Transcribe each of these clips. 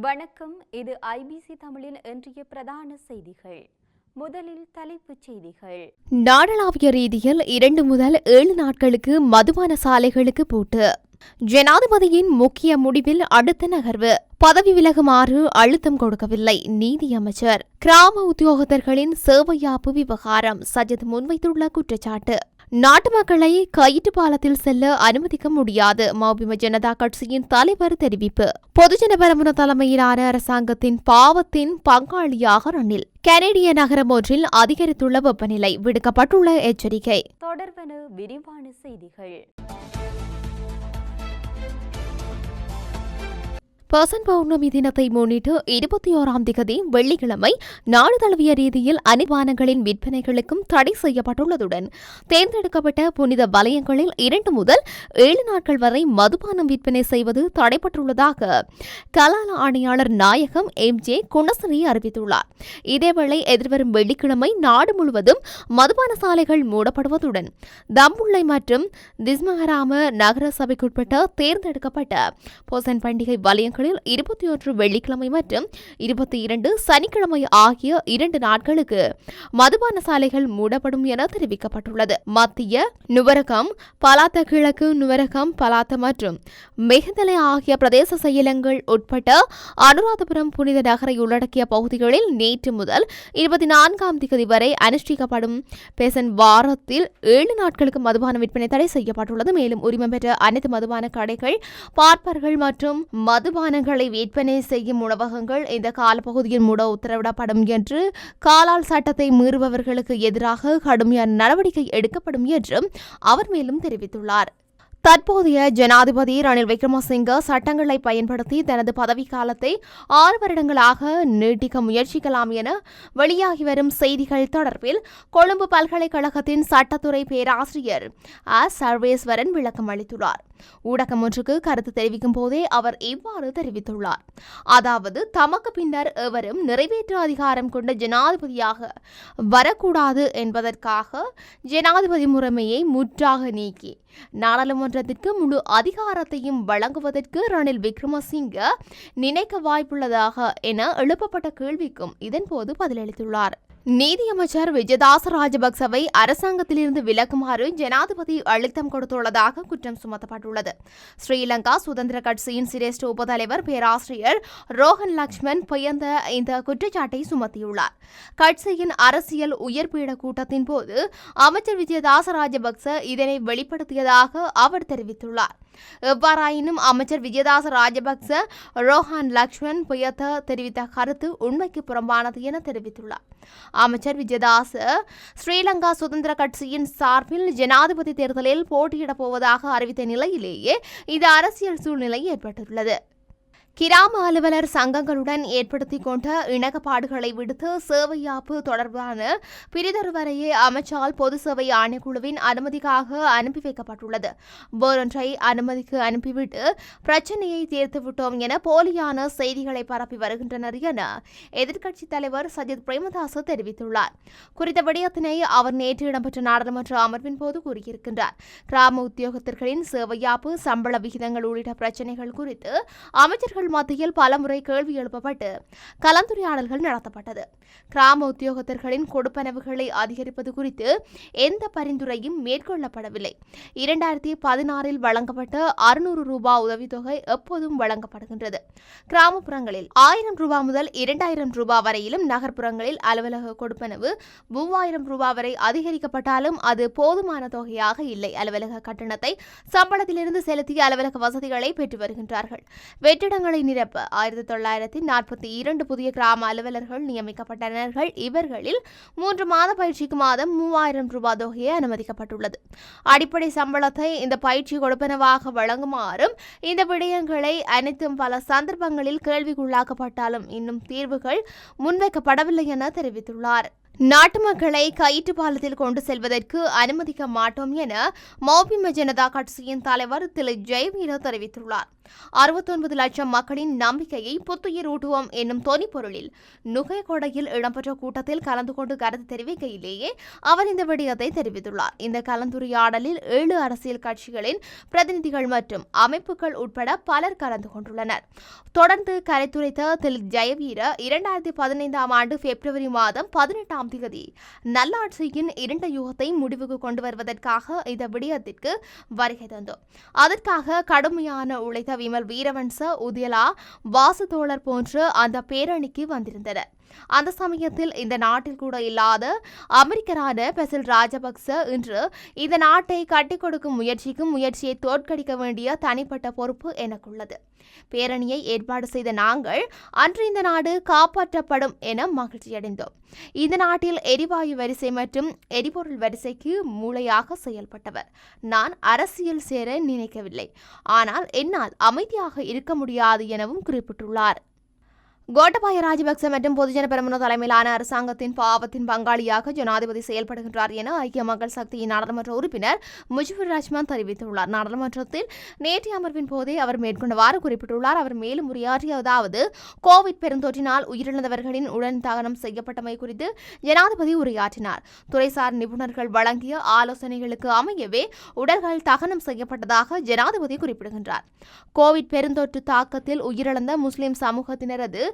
வணக்கம். இது ஐபிசி தமிழின் இன்றைய பிரதான செய்திகள். முதலில் தலைப்புச் செய்திகள். நாடளாவிய ரீதியில் இரண்டு முதல் ஏழு நாட்களுக்கு மதுபான சாலைகளுக்கு பூட்டு. ஜனாதிபதியின் முக்கிய முடிவில் அடுத்த நகர்வு. பதவி விலகுமாறு அழுத்தம் கொடுக்கவில்லை நீதியமைச்சர் கிராம உத்தியோகத்தர்களின் சேவையாப்பு விவகாரம் சஜித் முன்வைத்துள்ள குற்றச்சாட்டு. நாட்டு மக்களை கயிற்று பாலத்தில் செல்ல அனுமதிக்க முடியாது. மௌபிம ஜனதா கட்சியின் தலைவர் தெரிவிப்பு. பொதுஜன பெரமுன தலைமையிலான அரசாங்கத்தின் பாவத்தின் பங்காளியாக ரணில். கனேடிய நகரம் ஒன்றில் அதிகரித்துள்ள வெப்பநிலை விடுக்கப்பட்டுள்ள எச்சரிக்கை. தொடர்பென விரிவான செய்திகள். பர்சன் பௌர்ணமி தினத்தை முன்னிட்டு இருபத்தி ஓராம் திகதி வெள்ளிக்கிழமை நாடு தழுவிய ரீதியில் அணிவானங்களின் விற்பனைகளுக்கும் தடை செய்யப்பட்டுள்ளதுடன் தேர்ந்தெடுக்கப்பட்ட புனித வலயங்களில் இரண்டு முதல் ஏழு நாட்கள் வரை மதுபானம் விற்பனை செய்வது தடைப்பட்டுள்ளதாக கலால ஆணையாளர் நாயகம் எம் ஜே குணசரி அறிவித்துள்ளார். இதேவேளை எதிர்வரும் வெள்ளிக்கிழமை நாடு முழுவதும் மதுபான சாலைகள் மூடப்படுவதுடன் தம்புள்ளை மற்றும் திஸ்மஹராம நகர சபைக்குட்பட்ட தேர்ந்தெடுக்கப்பட்ட பொசன் பண்டிகை நாட்களில் இருபத்தி ஒன்று வெள்ளிக்கிழமை மற்றும் இருபத்தி இரண்டு சனிக்கிழமை ஆகிய இரண்டு நாட்களுக்கு மதுபான சாலைகள் மூடப்படும் என தெரிவிக்கப்பட்டுள்ளது. மத்திய நுவரகம் பலாத்த கிழக்கு நுவரகம் பலாத்த மற்றும் மெஹந்தலை ஆகிய பிரதேச செயலங்கள் உட்பட்ட அனுராதபுரம் புனித நகரை உள்ளடக்கிய பகுதிகளில் நேற்று முதல் இருபத்தி நான்காம் தேதி வரை அனுஷ்டிக்கப்படும் பேசன் வாரத்தில் ஏழு நாட்களுக்கு மதுபான விற்பனை தடை செய்யப்பட்டுள்ளது. மேலும் உரிமம் பெற்ற அனைத்து மதுபான கடைகள் பார்ப்பர்கள் மற்றும் மதுபான மதுபானங்களை விற்பனை செய்யும் உணவகங்கள் இந்த காலப்பகுதியில் மூட உத்தரவிடப்படும் என்று காலால் சட்டத்தை மீறுபவர்களுக்கு எதிராக கடுமையான நடவடிக்கை எடுக்கப்படும் என்றும் அவர் மேலும் தெரிவித்துள்ளார். தற்போதைய ஜனாதிபதி ரணில் விக்ரமசிங்க சட்டங்களை பயன்படுத்தி தனது பதவிக்காலத்தை ஆறு வருடங்களாக நீட்டிக்க முயற்சிக்கலாம் என வெளியாகி வரும் செய்திகள் தொடர்பில் கொழும்பு பல்கலைக்கழகத்தின் சட்டத்துறை பேராசிரியர் அ. சர்வேஸ்வரன் விளக்கம் அளித்துள்ளார். ஊடகம் ஒன்றுக்கு கருத்து தெரிவிக்கும் போதே அவர் இவ்வாறு தெரிவித்துள்ளார். அதாவது தமக்கு பின்னர் எவரும் நிறைவேற்று அதிகாரம் கொண்ட ஜனாதிபதியாக வரக்கூடாது என்பதற்காக ஜனாதிபதி முறைமையை முற்றாக நீக்கி நாடாளுமன்ற நாடாளுமன்றத்திற்கு முழு அதிகாரத்தையும் வழங்குவதற்கு ரணில் விக்ரமசிங்க நினைக்க வாய்ப்புள்ளதாக என எழுப்பப்பட்ட கேள்விக்கும் இதன்போது பதிலளித்துள்ளார். நீதியமைச்சர் விஜயதாச ராஜபக்சவை அரசாங்கத்திலிருந்து விலக்குமாறு ஜனாதிபதி அழுத்தம் கொடுத்துள்ளதாக குற்றம் சுமத்தப்பட்டுள்ளது. ஸ்ரீலங்கா சுதந்திர கட்சியின் சிரேஷ்ட உபதலைவர் பேராசிரியர் ரோஹன் லக்ஷ்மன் பெயர்ந்த இந்த குற்றச்சாட்டை சுமத்தியுள்ளார். கட்சியின் அரசியல் உயர்பீட கூட்டத்தின் போது அமைச்சர் விஜயதாச ராஜபக்ச இதனை வெளிப்படுத்தியதாக அவர் தெரிவித்துள்ளார். எவ்வாறாயினும் அமைச்சர் விஜயதாச ராஜபக்ச ரோஹான் லக்ஷ்மன் புயத்த தெரிவித்த கருத்து உண்மைக்கு புறம்பானது என தெரிவித்துள்ளார். அமைச்சர் விஜயதாச ஸ்ரீலங்கா சுதந்திர கட்சியின் சார்பில் ஜனாதிபதி தேர்தலில் போட்டியிடப் போவதாக அறிவித்த நிலையிலேயே இது அரசியல் சூழ்நிலை ஏற்பட்டுள்ளது. கிராம அலுவலர் சங்கங்களுடன் ஏற்படுத்திக் கொண்ட இணக்கப்பாடுகளை விடுத்து சேவையாப்பு தொடர்பான பிரிதொருவரையே அமைச்சால் பொது சேவை ஆணைக்குழுவின் அனுமதிக்காக அனுப்பி வைக்கப்பட்டுள்ளது. வேறொன்றை அனுமதிக்கு அனுப்பிவிட்டு பிரச்சனையை தீர்த்துவிட்டோம் என போலியான செய்திகளை பரப்பி வருகின்றனர் என எதிர்க்கட்சித் தலைவர் சஜித் பிரேமதாச தெரிவித்துள்ளார். குறித்த விடயத்தினை அவர் நேற்று இடம்பெற்ற நாடாளுமன்ற அமர்வின் போது கூறியிருக்கின்றார். கிராம உத்தியோகத்தர்களின் சேவையாப்பு சம்பள விகிதங்கள் உள்ளிட்ட பிரச்சனைகள் குறித்து அமைச்சர்கள் மத்தியில் பலமுறை கேள்வி எழுப்பப்பட்டு கலந்துரையாடல்கள் நடத்தப்பட்டது. கிராம உத்தியோகத்தர்களின் கொடுப்பனவுகளை அதிகரிப்பது குறித்து எந்த பரிந்துரையும் மேற்கொள்ளப்படவில்லை. இரண்டாயிரத்தி பதினாறில் வழங்கப்பட்ட அறுநூறு ரூபாய் உதவித்தொகை எப்போதும் வழங்கப்படுகின்றது. கிராமப்புறங்களில் ஆயிரம் ரூபாய் முதல் இரண்டாயிரம் ரூபாய் வரையிலும் நகர்ப்புறங்களில் அலுவலக கொடுப்பனவு மூவாயிரம் ரூபாய் வரை அதிகரிக்கப்பட்டாலும் அது போதுமான தொகையாக இல்லை. அலுவலக கட்டணத்தை சம்பளத்திலிருந்து செலுத்திய அலுவலக வசதிகளை பெற்று வருகின்றார்கள். வெற்றிடங்கள் நிரப்ப ஆயிரத்தி தொள்ளாயிரத்தி நாற்பத்தி இரண்டு புதிய கிராம அலுவலர்கள் நியமிக்கப்பட்டனர்கள். இவர்களில் மூன்று மாத பயிற்சிக்கு மாதம் மூவாயிரம் ரூபாய் தொகையை அனுமதிக்கப்பட்டுள்ளது. அடிப்படை சம்பளத்தை இந்த பயிற்சி கொடுப்பனவாக வழங்குமாறும் இந்த விடயங்களை அனைத்தும் பல சந்தர்ப்பங்களில் கேள்விக்குள்ளாக்கப்பட்டாலும் இன்னும் தீர்வுகள் முன்வைக்கப்படவில்லை என தெரிவித்துள்ளார். நாட்டு மக்களை கயிற்று பாலத்தில் கொண்டு செல்வதற்கு அனுமதிக்க மாட்டோம் என மௌபிம ஜனதா கட்சியின் தலைவர் திரு. ஜெயவீர தெரிவித்துள்ளார். அறுபத்தொன்பது லட்சம் மக்களின் நம்பிக்கையை புத்துயிர் ஊட்டுவோம் என்னும் தொனிப்பொருளில் நுகைகொடையில் இடம்பெற்ற கூட்டத்தில் கலந்து கொண்டு கருத்து தெரிவிக்கையிலேயே அவர் இந்த விடயத்தை தெரிவித்துள்ளார். இந்த கலந்துரையாடலில் ஏழு அரசியல் கட்சிகளின் பிரதிநிதிகள் மற்றும் அமைப்புகள் உட்பட பலர் கலந்து கொண்டுள்ளனர். தொடர்ந்து கரைத்துரைத்த திரு. ஜெயவீர இரண்டாயிரத்தி பதினைந்தாம் ஆண்டு பிப்ரவரி மாதம் பதினெட்டாம் தேதி நல்லாட்சியின் இரண்ட யுகத்தை முடிவுக்கு கொண்டு வருவதற்காக இந்த விடயத்திற்கு வருகை தந்தோம். அதற்காக கடுமையான உழைத்த விமல் வீரவன்ச உதயலா வாசுதோழர் போன்று அந்த பேரணிக்கு வந்திருந்தனர். அந்த சமயத்தில் இந்த நாட்டில் கூட இல்லாத அமெரிக்கரான பெசில் ராஜபக்ச இன்று இந்த நாட்டை கட்டிக் கொடுக்கும் முயற்சிக்கும் முயற்சியை தோற்கடிக்க வேண்டிய தனிப்பட்ட பொறுப்பு எனக்குள்ளது. பேரணியை ஏற்பாடு செய்த நாங்கள் அன்று இந்த நாடு காப்பாற்றப்படும் என மகிழ்ச்சியடைந்தோம். இந்த நாட்டில் எரிவாயு வரிசை மற்றும் எரிபொருள் வரிசைக்கு மூளையாக செயல்பட்டவர். நான் அரசியல் சேர நினைக்கவில்லை. ஆனால் என்னால் அமைதியாக இருக்க முடியாது எனவும் குறிப்பிட்டுள்ளார். கோட்டபாய ராஜபக்ச மற்றும் பொதுஜன பெருமன தலைமையிலான அரசாங்கத்தின் பாவத்தின் பங்காளியாக ஜனாதிபதி செயல்படுகின்றார் என ஐக்கிய மக்கள் சக்தியின் நாடாளுமன்ற உறுப்பினர் முஜிபுர் ரஹ்மான் தெரிவித்துள்ளார். நாடாளுமன்றத்தில் நேற்றைய அமர்வின் போதே அவர் மேற்கொண்டவாறு குறிப்பிட்டுள்ளார். அவர் மேலும் உரையாற்றியதாவது கோவிட் பெருந்தொற்றினால் உயிரிழந்தவர்களின் உடன் தகனம் செய்யப்பட்டமை குறித்து ஜனாதிபதி உரையாற்றினார். துறைசார் நிபுணர்கள் வழங்கிய ஆலோசனைகளுக்கு அமையவே உடல்கள் தகனம் செய்யப்பட்டதாக ஜனாதிபதி குறிப்பிடுகின்றார். கோவிட் பெருந்தொற்று தாக்கத்தில் உயிரிழந்த முஸ்லிம் சமூகத்தினரது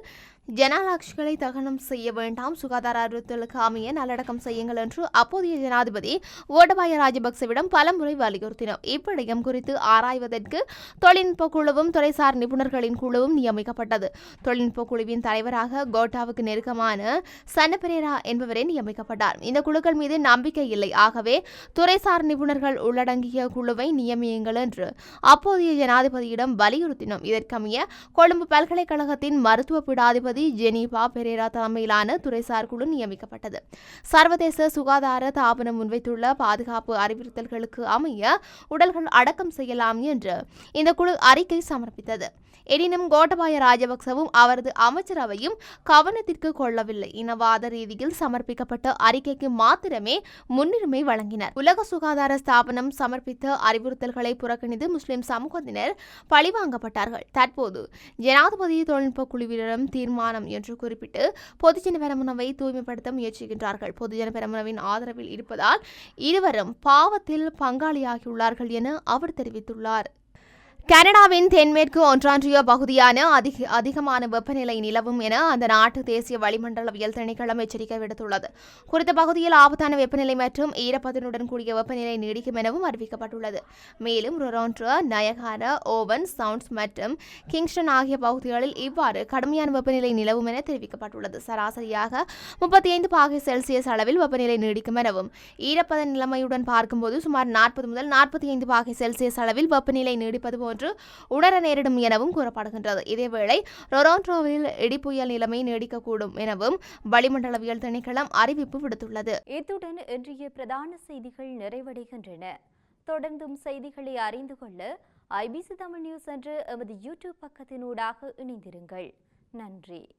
ஜனநாட்சிகளை தகனம் செய்ய வேண்டாம். சுகாதார அறிவுறுத்தலுக்கு அமைய நல்லடக்கம் செய்யுங்கள் என்று அப்போதைய ஜனாதிபதி கோட்டபாய ராஜபக்சவிடம் பலமுறை வலியுறுத்தினார். இவ்விடயம் குறித்து ஆராய்வதற்கு தொழில்நுட்ப குழுவும் துறைசார் நிபுணர்களின் குழுவும் நியமிக்கப்பட்டது. தொழில்நுட்ப குழுவின் தலைவராக கோட்டாவுக்கு நெருக்கமான சன்னபெரேரா என்பவரே நியமிக்கப்பட்டார். இந்த குழுக்கள் மீது நம்பிக்கை இல்லை. ஆகவே துறைசார் நிபுணர்கள் உள்ளடங்கிய குழுவை நியமியுங்கள் என்று அப்போதைய ஜனாதிபதியிடம் வலியுறுத்தினோம். இதற்கமைய கொழும்பு பல்கலைக்கழகத்தின் மருத்துவ பீடாதிபதி ஜெனீபா பெரேரா தலைமையிலான துறைசார் குழு நியமிக்கப்பட்டது. சர்வதேச சுகாதார தாபனம் முன்வைத்துள்ள பாதுகாப்பு அறிவுறுத்தல்களுக்கு அமைய உடல்கள் அடக்கம் செய்யலாம் என்று இந்த குழு அறிக்கை சமர்ப்பித்தது. எனினும் கோட்டபாய ராஜபக்சவும் அவரது அமைச்சரவையும் கவனத்திற்கு கொள்ளவில்லை. இனவாத ரீதியில் சமர்ப்பிக்கப்பட்ட அறிக்கைக்கு மாத்திரமே முன்னுரிமை வழங்கினர். உலக சுகாதார ஸ்தாபனம் சமர்ப்பித்த அறிவுறுத்தல்களை புறக்கணித்து முஸ்லிம் சமூகத்தினர் பழிவாங்கப்பட்டார்கள். தற்போது ஜனாதிபதி தொழில்நுட்ப குழுவினரும் தீர்மானம் என்று குறிப்பிட்டு பொதுஜன பெரமுனவை தூய்மைப்படுத்த முயற்சிக்கின்றார்கள். பொதுஜன பெரமுனவின் ஆதரவில் இருப்பதால் இருவரும் பாவத்தில் பங்காளியாகியுள்ளார்கள் என அவர் தெரிவித்துள்ளார். கனடாவின் தென்மேற்கு ஒன்றான்றியோ பகுதியான அதிக அதிகமான வெப்பநிலை நிலவும் என அந்த நாட்டு தேசிய வளிமண்டலவியல் திணைக்களம் எச்சரிக்கை விடுத்துள்ளது. குறித்த பகுதியில் ஆபத்தான வெப்பநிலை மற்றும் ஈரப்பதனுடன் கூடிய வெப்பநிலை நீடிக்கும் எனவும் அறிவிக்கப்பட்டுள்ளது. மேலும் ரொரோன்ட்ரோ நயகார ஓவன் சவுண்ட்ஸ் மற்றும் கிங்ஸ்டன் ஆகிய பகுதிகளில் இவ்வாறு கடுமையான வெப்பநிலை நிலவும் என தெரிவிக்கப்பட்டுள்ளது. சராசரியாக முப்பத்தி ஐந்து பாகை செல்சியஸ் அளவில் வெப்பநிலை நீடிக்கும் எனவும் ஈரப்பத நிலைமையுடன் பார்க்கும்போது சுமார் நாற்பது முதல் நாற்பத்தி ஐந்து பாகை செல்சியஸ் அளவில் வெப்பநிலை நீடிப்பது போன்ற உணர நேரிடும் எனவும் கூறப்படுகின்றது. இதேவேளை ரொரோன்ட்ரோவில் இடிப்புயல் நிலைமை நீடிக்கக்கூடும் எனவும் வளிமண்டலவியல் திணைக்களம் அறிவிப்பு விடுத்துள்ளது. இத்துடன் இன்றைய பிரதான செய்திகள் நிறைவடைகின்றன. தொடர்ந்தும் செய்திகளை அறிந்து கொள்ள ஐபிசி தமிழ் நியூஸ் என்று எமது யூடியூப் பக்கத்தினூடாக இணைந்திருங்கள். நன்றி.